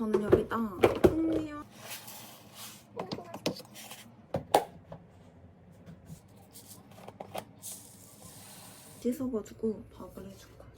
저는 여기다 콩미와 씻어가지고 밥을 해줄 거예요.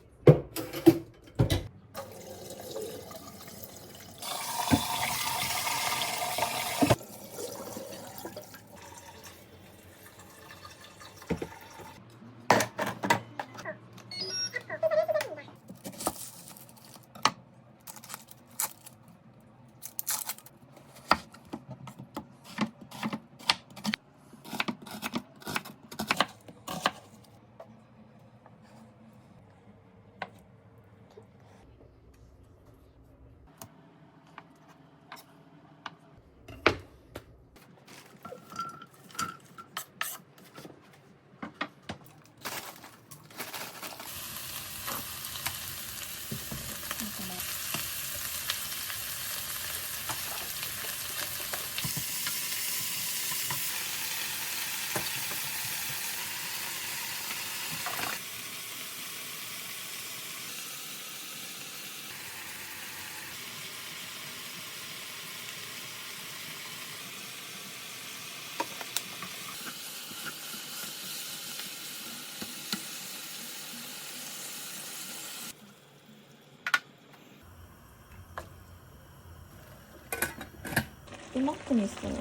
이만큼 있어요.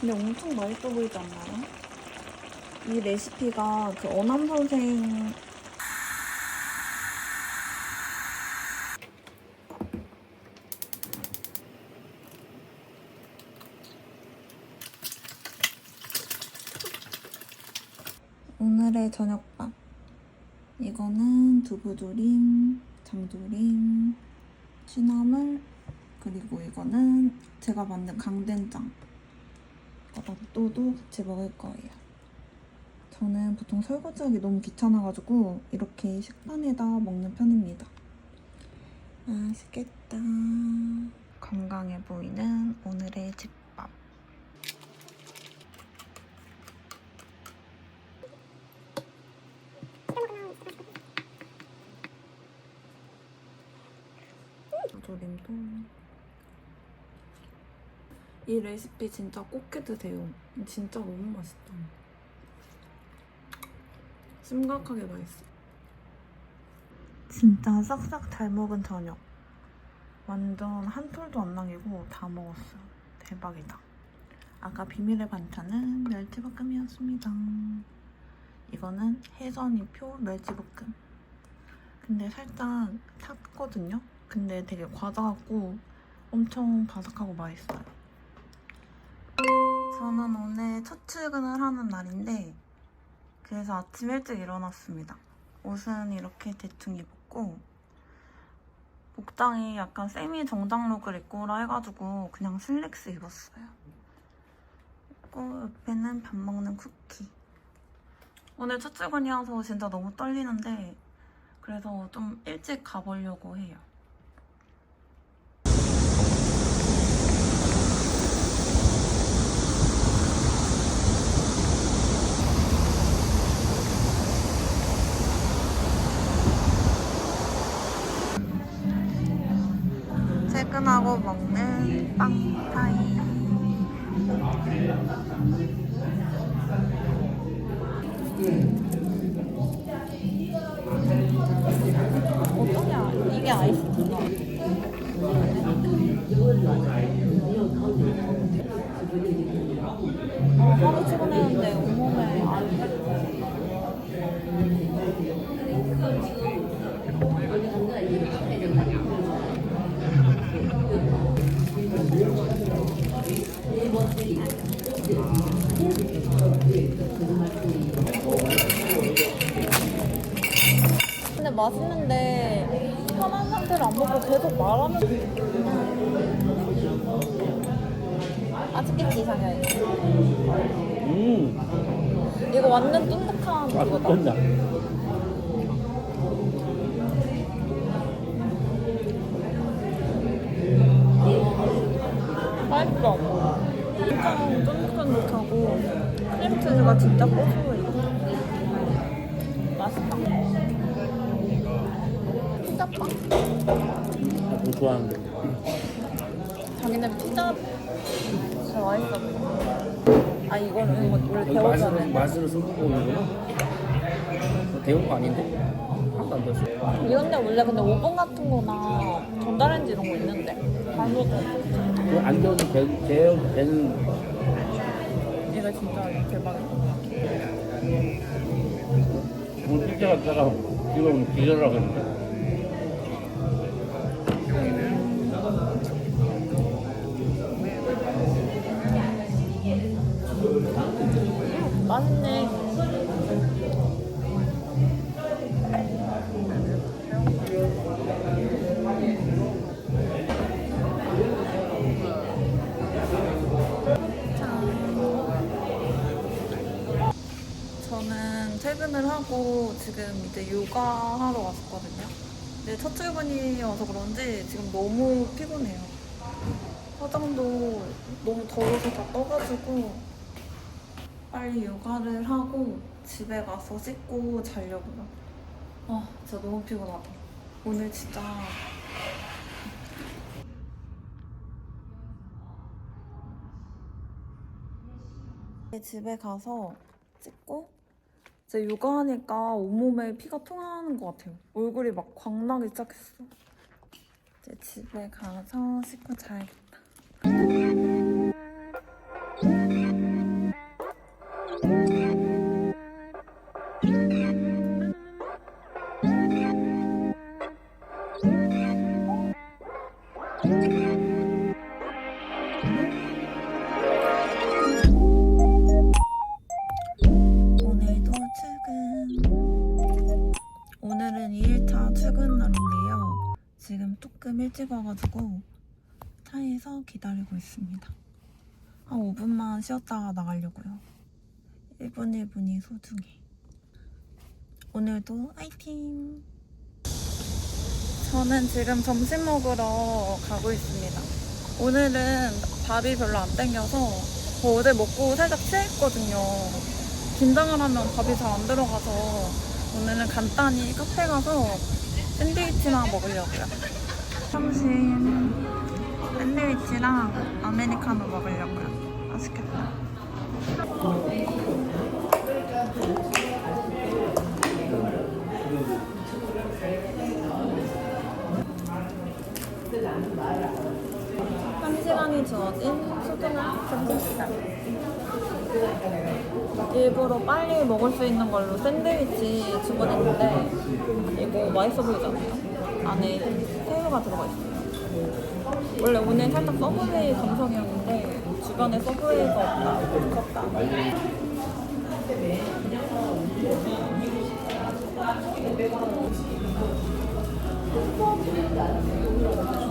근데 엄청 맛있어 보이지 않나요? 이 레시피가 그 어남 선생 오늘의 저녁밥 이거는 두부조림, 장조림, 취나물 그리고 이거는 제가 만든 강된장 낫또도 같이 먹을 거예요. 저는 보통 설거지하기 너무 귀찮아가지고 이렇게 식판에다 먹는 편입니다. 맛있겠다. 건강해 보이는 오늘의 집밥. 조림도 이 레시피 진짜 꼭 해드세요. 진짜 너무 맛있다. 심각하게 맛있어. 진짜 싹싹 잘 먹은 저녁. 완전 한 톨도 안 남기고 다 먹었어요. 대박이다. 아까 비밀의 반찬은 멸치볶음이었습니다. 이거는 혜선이표 멸치볶음. 근데 살짝 탔거든요? 근데 되게 과자 같고 엄청 바삭하고 맛있어요. 저는 오늘 첫 출근을 하는 날인데 그래서 아침 일찍 일어났습니다. 옷은 이렇게 대충 입었고 복장이 약간 세미 정장룩을 입고 오라 해가지고 그냥 슬랙스 입었어요. 그리고 옆에는 밥 먹는 쿠키. 오늘 첫 출근이어서 진짜 너무 떨리는데 그래서 좀 일찍 가보려고 해요. 하고 먹는 빵타이. 어떠냐? 이게 아이스티가. 근데 맛있는데 편한 상태를 안 먹고 계속 말하면 맛있겠지 이상해. 음, 이거 완전 쫀득한 그거다. 맛있겠다. 맛있어 엄청 쫀득쫀득하고 크림 치즈가 진짜 고소해. 맛있다. 피자빵? 뭐 좋아하는데. 자기네 피자? 잘 맛있어 아 이거는 뭐 원래 데워져야? 맛으로, 승부고 이거는 데운 거 아닌데? 하나도 안 됐어. 이런 데 원래 근데 오븐 같은 거나 전자레인지 이런 거 있는데 잘못 그안 데워도 되, 되, 되는 얘가 진짜 대박이다 오늘 피자 갖다가 이거 기절하고 했는데. 퇴근을 하고 지금 이제 요가 하러 왔었거든요. 근데 첫 출근이어서 그런지 지금 너무 피곤해요. 화장도 너무 더워서 다 떠가지고 빨리 요가를 하고 집에 가서 씻고 자려고요. 아, 진짜 너무 피곤하다. 오늘 진짜 집에 가서 찍고 이제 요가하니까 온몸에 피가 통하는 것 같아요. 얼굴이 막 광나기 시작했어. 이제 집에 가서 씻고 자야겠다. 조금 일찍 와가지고 차에서 기다리고 있습니다. 한 5분만 쉬었다가 나가려고요. 1분 1분이 소중해. 오늘도 화이팅! 저는 지금 점심 먹으러 가고 있습니다. 오늘은 밥이 별로 안 땡겨서 저 어제 먹고 살짝 취했거든요. 긴장을 하면 밥이 잘 안 들어가서 오늘은 간단히 카페 가서 샌드위치나 먹으려고요. 점심 샌드위치랑 아메리카노 먹으려고요. 맛있겠다. 한 시간이 주어진 소중한 점심시간. 일부러 빨리 먹을 수 있는 걸로 샌드위치 주문했는데 이거 맛있어 보이잖아요. 안에 새우가 들어가 있어요. 원래 오늘 살짝 서브웨이 감성이었는데 주변에 서브웨이가 없다. 진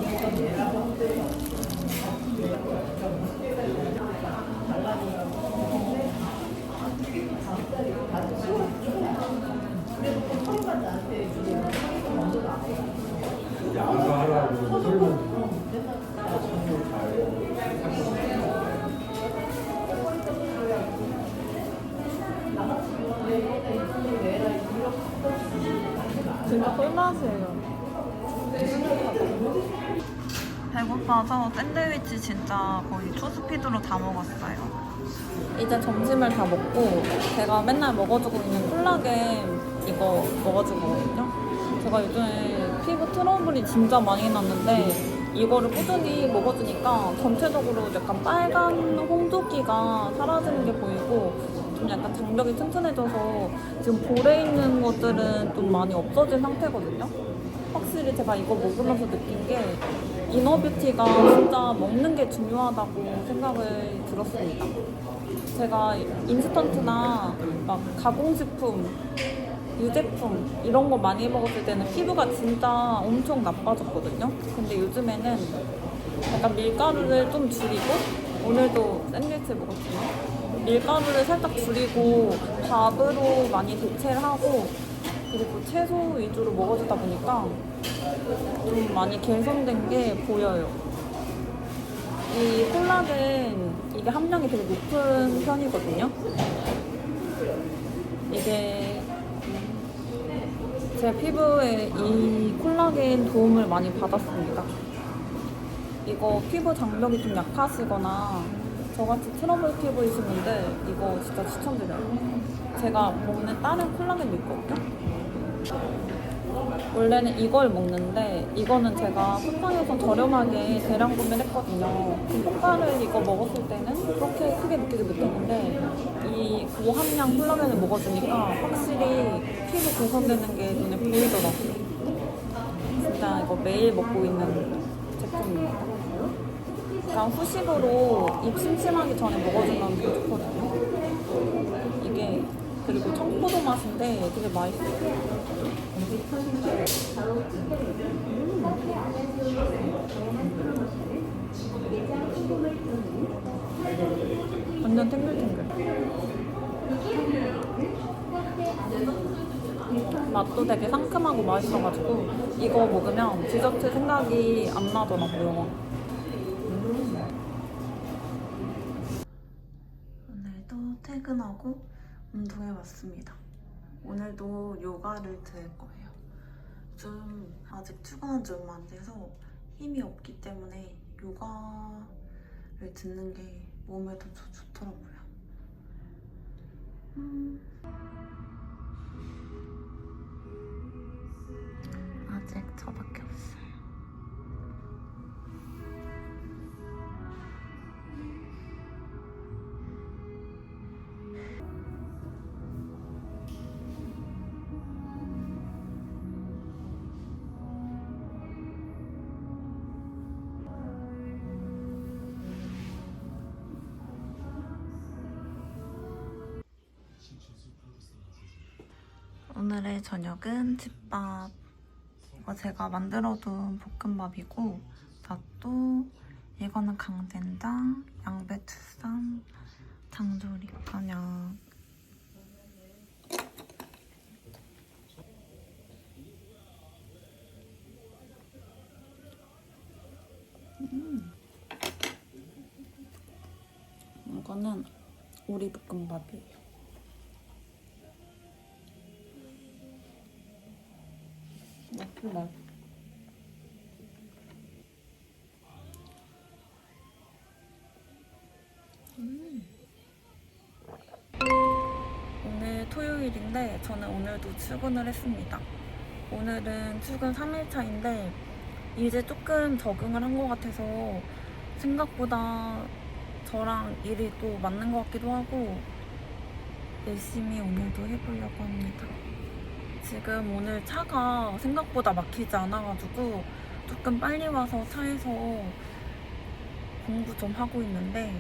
배고파서 샌드위치 진짜 거의 초스피드로 다 먹었어요. 이제 점심을 다 먹고 제가 맨날 먹어주고 있는 콜라겐 이거 먹어주거든요. 제가 요즘에 피부 트러블이 진짜 많이 났는데 이거를 꾸준히 먹어주니까 전체적으로 약간 빨간 홍두기가 사라지는 게 보이고 좀 약간 장벽이 튼튼해져서 지금 볼에 있는 것들은 좀 많이 없어진 상태거든요. 확실히 제가 이거 먹으면서 느낀 게 이너뷰티가 진짜 먹는 게 중요하다고 생각을 들었습니다. 제가 인스턴트나 막 가공식품, 유제품 이런 거 많이 먹었을 때는 피부가 진짜 엄청 나빠졌거든요. 근데 요즘에는 약간 밀가루를 좀 줄이고 오늘도 샌드위치 먹었지만 밀가루를 살짝 줄이고 밥으로 많이 대체를 하고 그리고 채소 위주로 먹어주다 보니까 좀 많이 개선된 게 보여요. 이 콜라겐 이게 함량이 되게 높은 편이거든요. 이게 제 피부에 이 콜라겐 도움을 많이 받았습니다. 이거 피부 장벽이 좀 약하시거나 저같이 트러블 피부이시는데 이거 진짜 추천드려요. 제가 먹는 다른 콜라겐도 있거든요. 원래는 이걸 먹는데 이거는 제가 쿠팡에서 저렴하게 대량 구매를 했거든요. 그 효과를 이거 먹었을 때는 그렇게 크게 느끼지 못했는데 이 고함량 콜라겐을 먹어주니까 확실히 피부 개선되는 게 눈에 보이더라고요. 진짜 이거 매일 먹고 있는 제품입니다. 그냥 후식으로 입 심심하기 전에 먹어주면 좋거든요. 그리고 청포도 맛인데 되게 맛있어요. 완전 탱글탱글. 맛도 되게 상큼하고 맛있어가지고 이거 먹으면 디저트 생각이 안 나더라고요. 오늘도 퇴근하고 운동해 왔습니다. 오늘도 요가를 들 거예요. 좀 아직 출근한 지 얼마 안 돼서 힘이 없기 때문에 요가를 듣는 게 몸에도 좋, 좋더라고요. 음. 아직 저밖에 없어요. 오늘의 저녁은 집밥. 제가 만들어둔 볶음밥이고, 잣도, 이거는 강된장, 양배추쌈, 장조림, 간약. 음. 이거는 오리 볶음밥이에요. 맛있다. 음. 오늘 토요일인데 저는 오늘도 출근을 했습니다. 오늘은 출근 3일차인데 이제 조금 적응을 한 것 같아서 생각보다 저랑 일이 또 맞는 것 같기도 하고 열심히 오늘도 해보려고 합니다. 지금 오늘 차가 생각보다 막히지 않아가지고 조금 빨리 와서 차에서 공부 좀 하고 있는데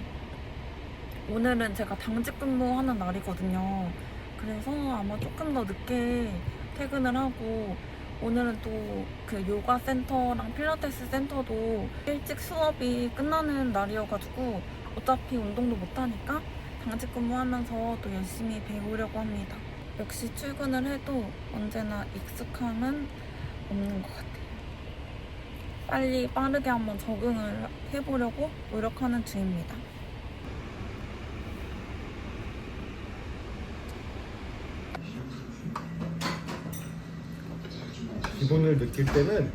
오늘은 제가 당직 근무하는 날이거든요. 그래서 아마 조금 더 늦게 퇴근을 하고 오늘은 또 그 요가 센터랑 필라테스 센터도 일찍 수업이 끝나는 날이어가지고 어차피 운동도 못하니까 당직 근무하면서 또 열심히 배우려고 합니다. 역시 출근을 해도 언제나 익숙함은 없는 것 같아요. 빨리 빠르게 한번 적응을 해보려고 노력하는 중입니다. 기분을 느낄 때는